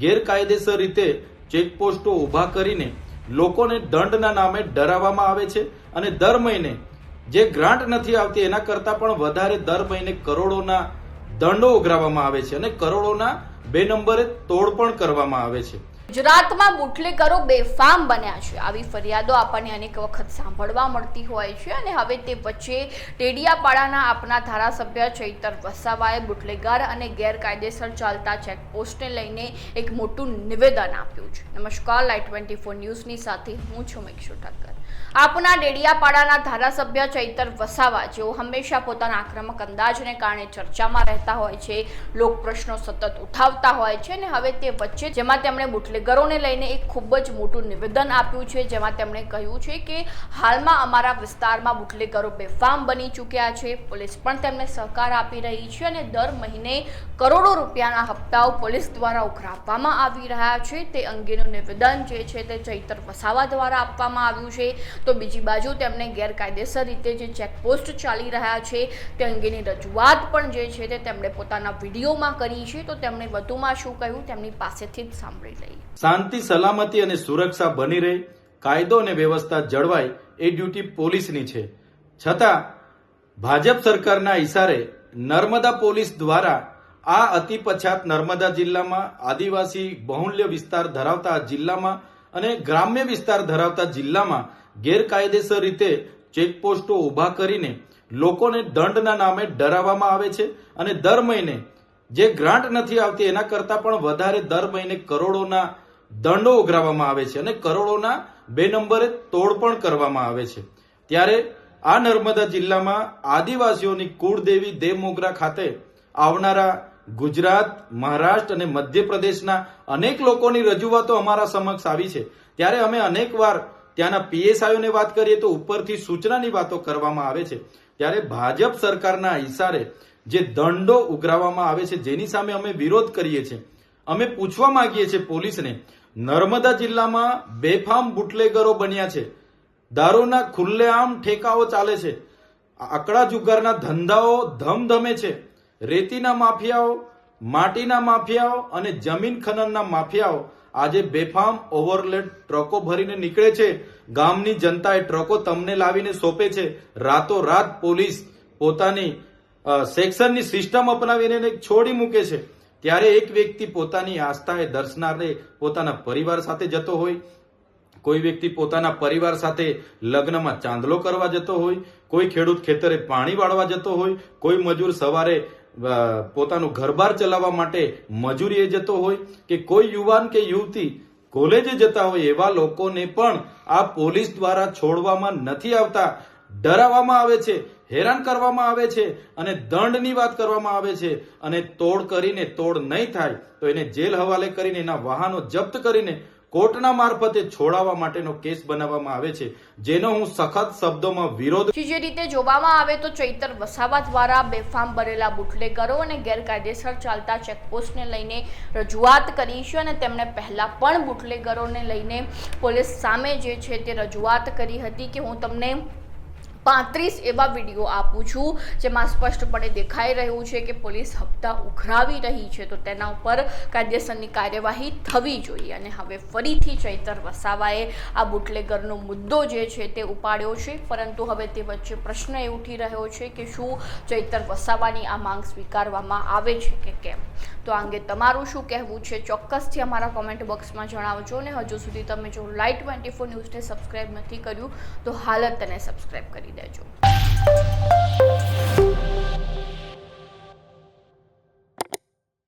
ગેરકાયદેસર રીતે ચેકપોસ્ટો ઊભા કરીને લોકોને દંડના નામે ડરાવવામાં આવે છે અને દર મહિને જે ગ્રાન્ટ નથી આવતી એના કરતાં પણ વધારે દર મહિને કરોડોના દંડો ઉઘરાવવામાં આવે છે અને કરોડોના બે નંબરે તોડ પણ કરવામાં આવે છે. ગુજરાતમાં બુટલેગરો બેફામ બન્યા છે. આવી ફરિયાદો આપણને અનેક વખત સાંભળવા મળતી હોય છે અને હવે તે વચ્ચે ટેડિયાપાડાના આપના ધારાસભ્ય ચૈતર વસાવાએ બુટલેગર અને ગેરકાયદેસર ચાલતા ચેકપોસ્ટને લઈને એક મોટું નિવેદન આપ્યું છે. નમસ્કાર લાઈટ ટ્વેન્ટી ફોર ન્યૂઝની સાથે હું છું મેક્ષુ ઠક્કર આપના ડેડિયાપાડાના ધારાસભ્ય ચૈતર વસાવા, જેઓ હંમેશા પોતાના આક્રમક અંદાજને કારણે ચર્ચામાં રહેતા હોય છે લોક પ્રશ્નો સતત ઉઠાવતા હોય છે અને હવે તે વચ્ચે, જેમાં તેમણે બુટલેગરોને લઈને એક ખૂબ જ મોટું નિવેદન આપ્યું છે, જેમાં તેમણે કહ્યું છે કે હાલમાં અમારા વિસ્તારમાં બુટલેગરો બેફામ બની ચૂક્યા છે. પોલીસ પણ તેમને સહકાર આપી રહી છે અને દર મહિને કરોડો રૂપિયાના હપ્તાઓ પોલીસ દ્વારા ઉઘરાવવામાં આવી રહ્યા છે. તે અંગેનું નિવેદન જે છે તે ચૈતર વસાવા દ્વારા આપવામાં આવ્યું છે. તો બીજી બાજુ તેમને ગેરકાયદેસર રીતે જે ચેકપોસ્ટ ચાલી રહ્યા છે તે અંગેની રજૂઆત પણ જે છે તે તેમણે પોતાના વિડીયોમાં કરી છે. તો તેમણે વધુમાં શું કહ્યું તેમની પાસેથી જ સાંભળી લઈએ. શાંતિ, સલામતી અને સુરક્ષા બની રહે, કાયદો અને વ્યવસ્થા જળવાય એ ડ્યુટી પોલીસની છે. છતાં, ભાજપ સરકારના ઇશારે નર્મદા પોલીસ દ્વારા આ અતિ પછાત નર્મદા જિલ્લામાં આદિવાસી બહુલ્ય વિસ્તાર ધરાવતા જિલ્લામાં અને ગ્રામ્ય વિસ્તાર ધરાવતા જિલ્લામાં ગેરકાયદેસર રીતે ચેકપોસ્ટો ઊભા કરીને લોકોને દંડના નામે ડરાવવામાં આવે છે અને દર મહિને જે ગ્રાન્ટ નથી આવતી, એના કરતાં પણ વધારે દર મહિને કરોડોના દંડો ઉઘરાવવામાં આવે છે અને કરોડોના બે નંબરે તોડ પણ કરવામાં આવે છે. ત્યારે આ નર્મદા જિલ્લામાં આદિવાસીઓની કુળદેવી દેવમોગરા ખાતે આવનારા ગુજરાત, મહારાષ્ટ્ર અને મધ્યપ્રદેશના અનેક લોકોની રજૂઆતો અમારા સમક્ષ આવી છે. ત્યારે અમે અનેકવાર ત્યાંના પીએસઆઈઓને વાત કરીએ તો ઉપરથી સૂચનાની વાતો કરવામાં આવે છે. ત્યારે ભાજપ સરકારના ઈશારે જે દંડો ઉઘરાવવામાં આવે છે, જેની સામે અમે વિરોધ કરીએ છીએ. અમે પૂછવા માંગીએ છીએ પોલીસને, નર્મદા જિલ્લામાં બેફામ બુટલેગરો બન્યા છે. દારૂના ખુલ્લેઆમ ઠેકાઓ ચાલે છે. આકડા જુગારના ધંધાઓ ધમધમે છે. રેતીના માફિયાઓ, માટીના માફિયાઓ અને જમીન ખનનના માફિયાઓ આજે બેફામ ઓવરલેડ ટ્રકો ભરીને નીકળે છે. ગામની જનતા એ ટ્રકો તમને લાવીને સોંપે છે. રાતોરાત પોલીસ પોતાની સેક્શનની સિસ્ટમ અપનાવીને છોડી મૂકે છે. ત્યારે એક વ્યક્તિ પોતાની આસ્થાએ દર્શનારે પોતાના પરિવાર સાથે જતો હોય. કોઈ વ્યક્તિ પોતાના પરિવાર સાથે લગ્નમાં ચાંદલો કરવા જતો હોય. કોઈ ખેડૂત ખેતરે પાણી વાળવા જતો હોય. કોઈ મજૂર સવારે પોતાનું ઘરબાર ચલાવવા માટે મજૂરીએ જતો હોય કે કોઈ યુવાન કે યુવતી કોલેજે જતા હોય એવા લોકોને પણ આ પોલીસ દ્વારા છોડવામાં નથી આવતા. ડરાવવામાં આવે છે, હેરાન કરવામાં આવે છે અને દંડની વાત કરવામાં આવે છે અને તોડ કરીને તોડ નહીં થાય તો એને જેલ હવાલે કરીને એના વાહનો જપ્ત કરીને કોર્ટના મારફતે છોડાવવા માટેનો કેસ બનાવવામાં આવે છે, જેનો હું સખત શબ્દોમાં વિરોધ જે રીતે જોવામાં આવે તો ચૈતર વસાવા દ્વારા બેફામ ભરેલા બુટલેગરો અને ગેરકાયદેસર ચાલતા ચેકપોસ્ટને લઈને રજૂઆત કરી છે અને તેમણે પહેલાં પણ બુટલેગરોને લઈને પોલીસ સામે જે છે તે રજૂઆત કરી હતી કે હું તમને પાંત્રીસ એવા વીડિયો આપું છું, જેમાં સ્પષ્ટપણે દેખાઈ રહ્યું છે કે પોલીસ હપ્તા ઉઘરાવી રહી છે. તો તેના ઉપર કાયદેસરની કાર્યવાહી થવી જોઈએ. અને હવે ફરીથી ચૈતર વસાવાએ આ બુટલેગરનો મુદ્દો જે છે તે ઉપાડ્યો છે. પરંતુ હવે તે વચ્ચે પ્રશ્ન એ ઉઠી રહ્યો છે કે શું ચૈતર વસાવાની આ માંગ સ્વીકારવામાં આવે છે કે કેમ? તો આ અંગે તમારું શું કહેવું છે ચોક્કસથી અમારા કોમેન્ટ બોક્સમાં જણાવજો અને હજુ સુધી તમે જો લાઈટ ટ્વેન્ટી ફોર ન્યૂઝને સબસ્ક્રાઈબ નથી કર્યું તો હાલ જ સબસ્ક્રાઈબ કરી દેજો.